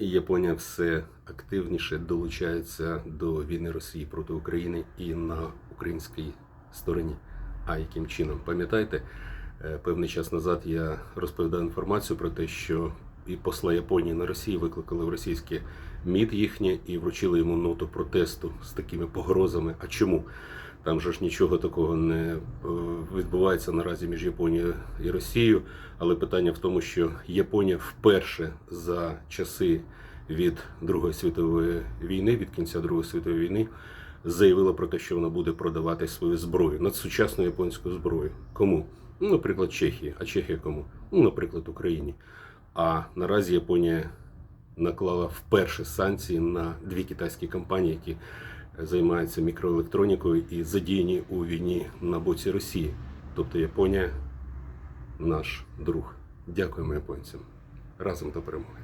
І Японія все активніше долучається до війни Росії проти України і на українській стороні. А яким чином? Пам'ятаєте, е, певний час назад я розповідав інформацію про те, що і посла Японії на Росії викликали в російське МІД їхнє і вручили йому ноту протесту з такими погрозами. А чому? Там же ж нічого такого не е, відбувається наразі між Японією і Росією. Але питання в тому, що Японія вперше за часи від Другої світової війни, від кінця Другої світової війни, заявила про те, що вона буде продавати свою зброю, надсучасну японську зброю. Кому? Ну, наприклад, Чехії. А Чехія кому? Ну, наприклад, Україні. А наразі Японія наклала вперше санкції на дві китайські компанії, які займаються мікроелектронікою і задіяні у війні на боці Росії. Тобто Японія наш друг. Дякуємо японцям. Разом до перемоги.